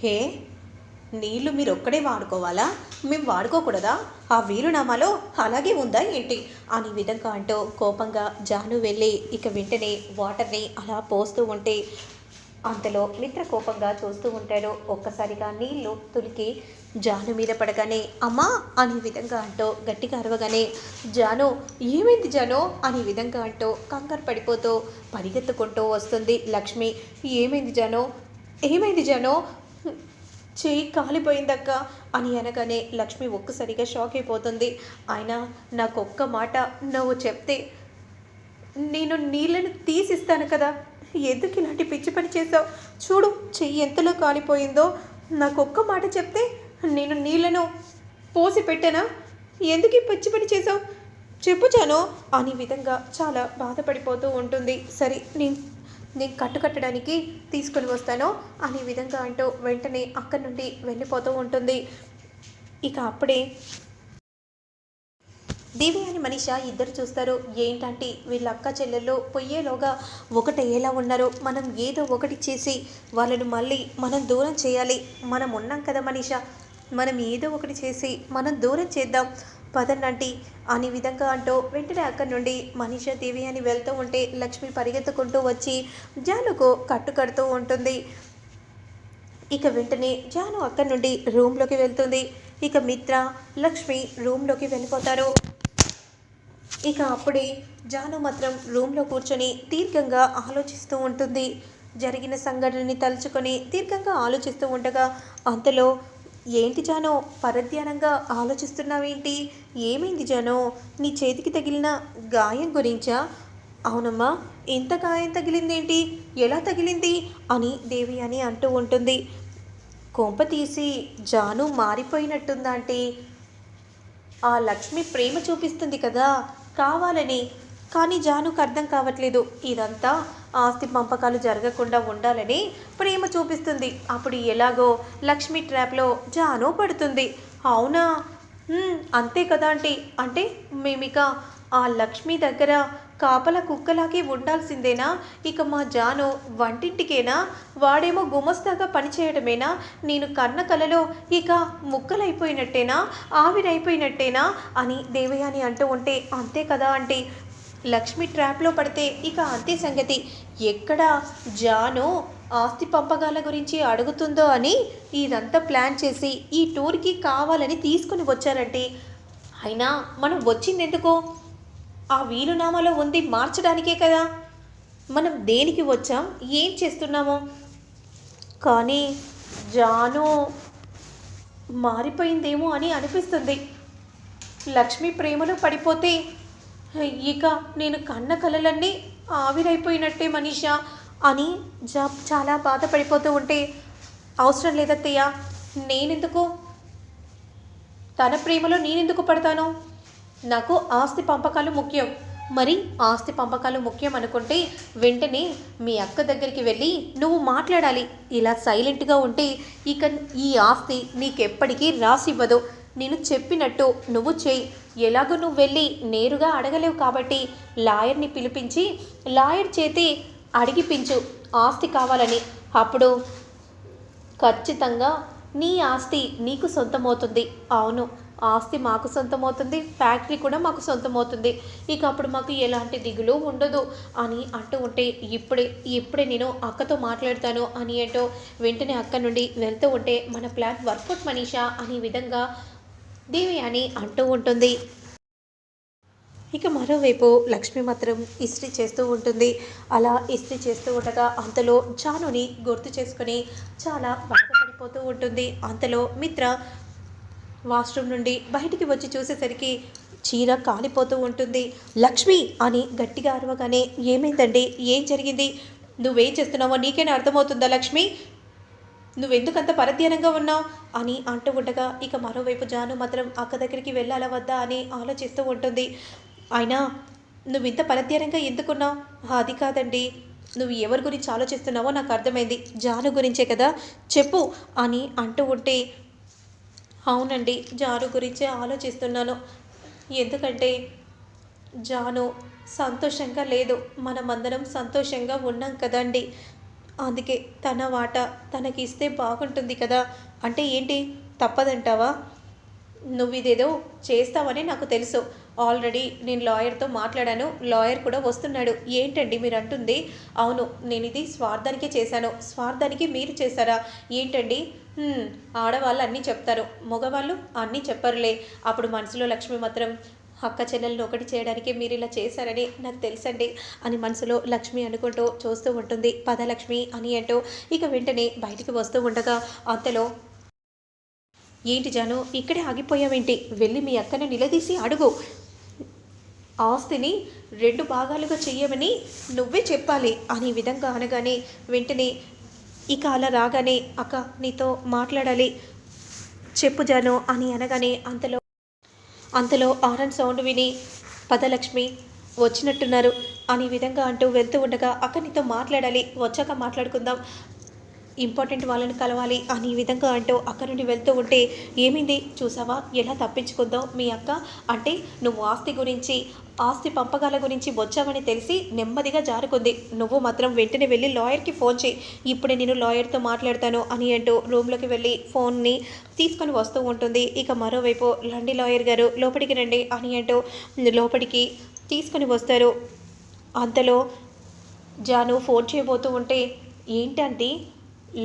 హే నీళ్ళు మీరు ఒక్కడే వాడుకోవాలా? మేము వాడుకోకూడదా? ఆ వీరునామాలో అలాగే ఉందా ఏంటి? అని విధంగా అంటూ కోపంగా జాను వెళ్ళి ఇక వెంటనే వాటర్ని అలా పోస్తూ ఉంటే అంతలో మిత్ర కోపంగా చూస్తూ ఉంటాడు. ఒక్కసారిగా నీళ్ళు తులికి జాను మీద పడగానే అమ్మా! అనే విధంగా అంటూ గట్టిగా అరవగానే జాను ఏమైంది జాను? అనే విధంగా అంటూ కంగారు పడిపోతూ పరిగెత్తుకుంటూ వస్తుంది లక్ష్మి. ఏమైంది జాను? ఏమైంది జాను? చేయి కాలిపోయిందక్క అని అనగానే లక్ష్మి ఒక్కసారిగా షాక్ అయిపోతుంది. ఆయన నాకు ఒక్క మాట నువ్వు చెప్తే నేను నీళ్ళను తీసిస్తాను కదా. ఎందుకు ఇలాంటి పిచ్చి పని చేసావు చూడు చెయ్యి ఎంతలో కాలిపోయిందో. నాకు ఒక్క మాట చెప్తే నేను నీళ్ళను పోసి పెట్టానా? ఎందుకు ఈ పిచ్చి పని చేసావు చెప్పు చాను అనే విధంగా చాలా బాధపడిపోతూ ఉంటుంది. సరే నేను నేను కట్టుకట్టడానికి తీసుకొని వస్తాను అనే విధంగా అంటూ వెంటనే అక్కడి నుండి వెళ్ళిపోతూ ఉంటుంది. ఇక అప్పుడే దేవి అని మనిష ఇద్దరు చూస్తారు. ఏంటంటే వీళ్ళ అక్క చెల్లెళ్ళు పొయ్యేలోగా ఒకటయ్యేలా ఉన్నారు? మనం ఏదో ఒకటి చేసి వాళ్ళను మళ్ళీ మనం దూరం చేయాలి. మనం ఉన్నాం కదా మనిష. మనం ఏదో ఒకటి చేసి మనం దూరం చేద్దాం. పదండి అనే విధంగా అంటూ వెంటనే అక్కడి నుండి మనీష దేవి అని వెళ్తూ ఉంటే లక్ష్మి పరిగెత్తుకుంటూ వచ్చి జానుకు కట్టు కడుతూ ఉంటుంది. ఇక వెంటనే జాను అక్కడి నుండి రూమ్లోకి వెళ్తుంది. ఇక మిత్ర లక్ష్మి రూమ్లోకి వెళ్ళిపోతారు. ఇక అప్పుడే జాను మాత్రం రూమ్లో కూర్చొని దీర్ఘంగా ఆలోచిస్తూ ఉంటుంది. జరిగిన సంఘటనని తలుచుకొని దీర్ఘంగా ఆలోచిస్తూ ఉండగా అంతలో ఏంటి జానో? పరధ్యానంగా ఆలోచిస్తున్నావేంటి? ఏమైంది జానో? నీ చేతికి తగిలిన గాయం గురించా? అవునమ్మా ఇంత గాయం తగిలిందేంటి? ఎలా తగిలింది? అని దేవి అని అంటూ ఉంటుంది. కొంప తీసి జాను మారిపోయినట్టుందంటే ఆ లక్ష్మి ప్రేమ చూపిస్తుంది కదా కావాలని. కానీ జానుకు అర్థం కావట్లేదు. ఇదంతా ఆస్తి పంపకాలు జరగకుండా ఉండాలని ప్రేమ చూపిస్తుంది. అప్పుడు ఎలాగో లక్ష్మి ట్రాప్లో జాను పడుతుంది. అవునా? అంతే కదా అంటే అంటే మేమిక ఆ లక్ష్మి దగ్గర కాపల కుక్కలాగే ఉండాల్సిందేనా? ఇక మా జాను వంటింటికేనా? వాడేమో గుమస్తాగా పనిచేయడమేనా నేను కన్న కలలో ఇక ముక్కలైపోయినట్టేనా? ఆవిరైపోయినట్టేనా? అని దేవయాని అంటూ ఉంటే అంతే కదా అంటే లక్ష్మి ట్రాప్లో పడితే ఇక అంతే సంగతి. ఎక్కడ జాను ఆస్తి పంపకాల గురించి అడుగుతుందో అని ఇదంతా ప్లాన్ చేసి ఈ టూర్కి కావాలని తీసుకుని వచ్చారంటే. అయినా మనం వచ్చింది ఎందుకు ఆ వీలునామాలో ఉంది మార్చడానికే కదా. మనం దేనికి వచ్చాం? ఏం చేస్తున్నామో? కానీ జాను మారిపోయిందేమో అని అనిపిస్తుంది. లక్ష్మి ప్రేమలో పడిపోతే ఇక నేను కన్న కలలన్నీ ఆవిరైపోయినట్టే మనీషా అని జా చాలా బాధపడిపోతూ ఉంటే అవసరం లేదత్తయ్య నేనెందుకు? తన ప్రేమలో నేనెందుకు పడతాను? నాకు ఆస్తి పంపకాలు ముఖ్యం. మరి ఆస్తి పంపకాలు ముఖ్యం అనుకుంటే వెంటనే మీ అక్క దగ్గరికి వెళ్ళి నువ్వు మాట్లాడాలి. ఇలా సైలెంట్గా ఉంటే ఇక ఈ ఆస్తి నీకెప్పటికీ రాసివ్వదు. నేను చెప్పినట్టు నువ్వు చేయి. ఎలాగో నువ్వు వెళ్ళి నేరుగా అడగలేవు కాబట్టి లాయర్ని పిలిపించి లాయర్ చేతి అడిగిపించు ఆస్తి కావాలని. అప్పుడు ఖచ్చితంగా నీ ఆస్తి నీకు సొంతమవుతుంది. అవును ఆస్తి మాకు సొంతమవుతుంది ఫ్యాక్టరీ కూడా మాకు సొంతమవుతుంది. ఇక అప్పుడు మాకు ఎలాంటి దిగులు ఉండదు అని అంటూ ఉంటే ఇప్పుడే ఇప్పుడే నేను అక్కతో మాట్లాడతాను అని ఏంటో వెంటనే అక్క నుండి వెళ్తూ ఉంటే మన ప్లాన్ వర్కౌట్ మనీషా అనే విధంగా దేవి అని అంటూ ఉంటుంది. ఇక మరోవైపు లక్ష్మి మాత్రం ఇస్త్రీ చేస్తూ ఉంటుంది. అలా ఇస్త్రీ చేస్తూ ఉండగా అంతలో జానుని గుర్తు చేసుకుని చాలా బాధపడిపోతూ ఉంటుంది. అంతలో మిత్ర వాష్రూమ్ నుండి బయటికి వచ్చి చూసేసరికి చీర కాలిపోతూ ఉంటుంది. లక్ష్మి అని గట్టిగా అరవగానే ఏమైందండి? ఏం జరిగింది? నువ్వేం చేస్తున్నావో నీకేనా అర్థమవుతుందా లక్ష్మి? నువ్వెందుకంత పరధ్యానంగా ఉన్నావు? అని అంటూ ఉండగా ఇక మరోవైపు జాను మాత్రం అక్క దగ్గరికి వెళ్ళాలా వద్దా అని ఆలోచిస్తూ ఉంటుంది. అయినా నువ్వు ఇంత పరధ్యానంగా ఎందుకున్నావు? అది కాదండి. నువ్వు ఎవరి గురించి ఆలోచిస్తున్నావో నాకు అర్థమైంది. జాను గురించే కదా? చెప్పు అని అంటూ ఉంటే అవునండి జాను గురించే ఆలోచిస్తున్నాను. ఎందుకంటే జాను సంతోషంగా లేదు. మనమందరం సంతోషంగా ఉన్నాం కదండి. అందుకే తన వాటా తనకి ఇస్తే బాగుంటుంది కదా. అంటే ఏంటి? తప్పదంటావా? నువ్వు ఇదేదో చేస్తావని నాకు తెలుసు. ఆల్రెడీ నేను లాయర్తో మాట్లాడాను. లాయర్ కూడా వస్తున్నాడు. ఏంటండి మీరు అంటుంది అవును నేను ఇది స్వార్థానికే చేశాను. స్వార్థానికి మీరు చేశారా? ఏంటండి? ఆడవాళ్ళు అన్నీ చెప్తారు. మగవాళ్ళు అన్నీ చెప్పరులే. అప్పుడు మనసులో లక్ష్మి మాత్రం అక్క చెల్లెలను ఒకటి చేయడానికి మీరు ఇలా చేశారని నాకు తెలుసండి అని మనసులో లక్ష్మి అనుకుంటూ చూస్తూ ఉంటుంది. పదలక్ష్మి అని అంటూ ఇక వెంటనే బయటికి వస్తూ ఉండగా అంతలో ఏంటి జాను ఇక్కడే ఆగిపోయావేంటి? వెళ్ళి మీ అక్కను నిలదీసి అడుగు. ఆస్తిని రెండు భాగాలుగా చెయ్యమని నువ్వే చెప్పాలి అనే విధంగా అనగానే వెంటనే ఇక అలా రాగానే అక్క నీతో మాట్లాడాలి. చెప్పు జాను అని అనగానే అంతలో అంతలో ఆరన్ సౌండ్ విని పదలక్ష్మి వచ్చినట్టున్నారు అనే విధంగా అంటూ వెళ్తూ ఉండగా అక్క నీతో మాట్లాడాలి వచ్చాక మాట్లాడుకుందాం. ఇంపార్టెంట్ వాళ్ళని కలవాలి అని ఈ విధంగా అంటూ అక్క నుండి వెళ్తూ ఉంటే ఏమైంది? చూసావా? ఎలా తప్పించుకుందాం మీ అక్క? అంటే నువ్వు ఆస్తి గురించి ఆస్తి పంపకాల గురించి వచ్చావని తెలిసి నెమ్మదిగా జారుకుంది. నువ్వు మాత్రం వెంటనే వెళ్ళి లాయర్కి ఫోన్ చేయి. ఇప్పుడే నేను లాయర్తో మాట్లాడతాను అని అంటూ రూమ్లోకి వెళ్ళి ఫోన్ని తీసుకొని వస్తూ ఉంటుంది. ఇక మరోవైపు లండి లాయర్ గారు లోపలికి రండి అని అంటూ లోపలికి తీసుకొని వస్తారు. అంతలో జాను ఫోన్ చేయబోతూ ఉంటే ఏంటంటే?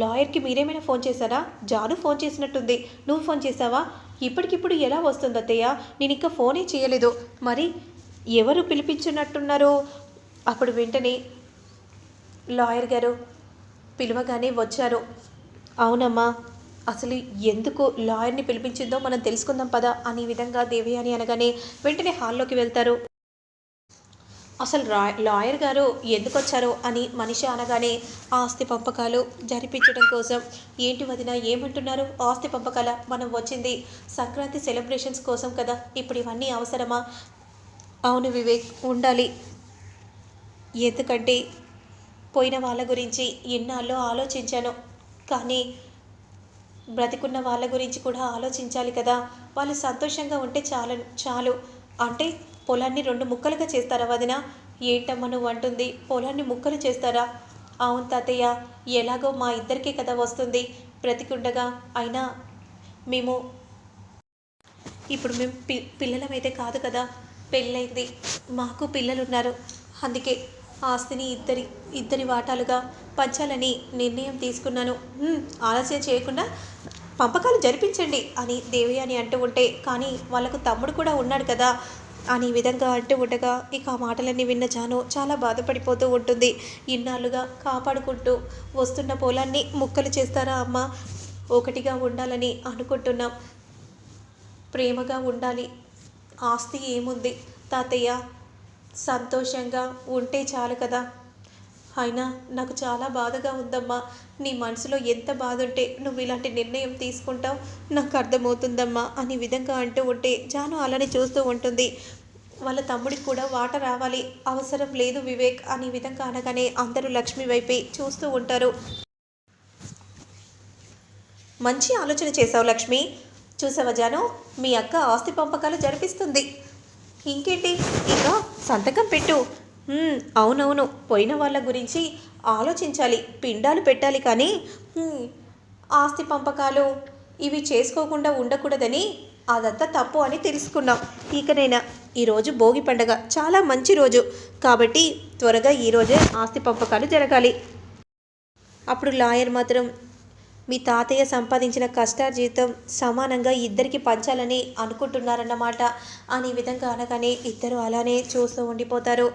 లాయర్కి మీరేమైనా ఫోన్ చేశారా? జాను ఫోన్ చేసినట్టుంది. నువ్వు ఫోన్ చేసావా ఇప్పటికిప్పుడు ఎలా వస్తుంది అత్తయ్య నేను ఇంకా ఫోనే చేయలేదు. మరి ఎవరు పిలిపించినట్టున్నారు? అప్పుడు వెంటనే లాయర్ గారు పిలవగానే వచ్చారు. అవునమ్మా అసలు ఎందుకు లాయర్ని పిలిపించిందో మనం తెలుసుకుందాం పదా అనే విధంగా దేవయాని అనగానే వెంటనే హాల్లోకి వెళ్తారు. అసలు రా లాయర్ గారు ఎందుకు వచ్చారో అని మనిషి అనగానే ఆస్తి పంపకాలు జరిపించడం కోసం ఏంటి వదిన ఏమంటున్నారు? ఆస్తి పంపకాల మనం వచ్చింది సంక్రాంతి సెలబ్రేషన్స్ కోసం కదా. ఇప్పుడు ఇవన్నీ అవసరమా? అవును వివేక్ ఉండాలి. ఎందుకంటే పోయిన వాళ్ళ గురించి ఎన్నాళ్ళు ఆలోచించాను. కానీ బ్రతికున్న వాళ్ళ గురించి కూడా ఆలోచించాలి కదా. వాళ్ళు సంతోషంగా ఉంటే చాలు చాలు. అంటే పొలాన్ని రెండు ముక్కలుగా చేస్తారా వదిన? ఏంటమ్మ నువ్వు అంటుంది. పొలాన్ని ముక్కలు చేస్తారా? అవును తాతయ్య ఎలాగో మా ఇద్దరికే కదా వస్తుంది. బ్రతికుండగా అయినా మేము ఇప్పుడు మేము పి పిల్లలమైతే కాదు కదా. పెళ్ళైంది. మాకు పిల్లలు ఉన్నారు అందుకే ఆస్తిని ఇద్దరి ఇద్దరి వాటాలుగా పంచాలని నిర్ణయం తీసుకున్నాను. ఆలస్యం చేయకుండా పంపకాలు జరిపించండి అని దేవి అని అంటూ ఉంటే కానీ వాళ్ళకు తమ్ముడు కూడా ఉన్నాడు కదా అని విధంగా అంటూ ఉండగా ఇక ఆ మాటలన్నీ విన్న జాను చాలా బాధపడిపోతూ ఉంటుంది. ఇన్నాళ్ళుగా కాపాడుకుంటూ వస్తున్న పొలాన్ని ముక్కలు చేస్తారా అమ్మ? ఒకటిగా ఉండాలని అనుకుంటున్నాం. ప్రేమగా ఉండాలి. ఆస్తి ఏముంది? తాతయ్య సంతోషంగా ఉంటే చాలు కదా. అయినా నాకు చాలా బాధగా ఉందమ్మా. నీ మనసులో ఎంత బాధ ఉంటే నువ్వు ఇలాంటి నిర్ణయం తీసుకుంటావు నాకు అర్థమవుతుందమ్మా అనే విధంగా అంటూ ఉంటే జాను అలానే చూస్తూ ఉంటుంది. వాళ్ళ తమ్ముడికి కూడా వాట రావాలి అవసరం లేదు వివేక్ అనే విధంగా అనగానే అందరూ లక్ష్మి వైపే చూస్తూ ఉంటారు. మంచి ఆలోచన చేశావు లక్ష్మి. చూసావా జాను? మీ అక్క ఆస్తి పంపకాలు జరిపిస్తుంది. ఇంకేంటి? ఇంకా సంతకం పెట్టు. అవునవును. పోయిన వాళ్ళ గురించి ఆలోచించాలి. పిండాలు పెట్టాలి కానీ ఆస్తి పంపకాలు ఇవి చేసుకోకుండా ఉండకూడదని అదంతా తప్పు అని తెలుసుకున్నాం. ఇకనైనా ఈరోజు భోగి పండగ. చాలా మంచి రోజు. కాబట్టి త్వరగా ఈరోజే ఆస్తి పంపకాలు జరగాలి. అప్పుడు లాయర్ మాత్రం మీ తాతయ్య సంపాదించిన కష్టార్జితం సమానంగా ఇద్దరికి పంచాలని అనుకుంటున్నారన్నమాట. అని విధంగా అనగానే ఇద్దరు అలానే చూస్తూ ఉండిపోతారు.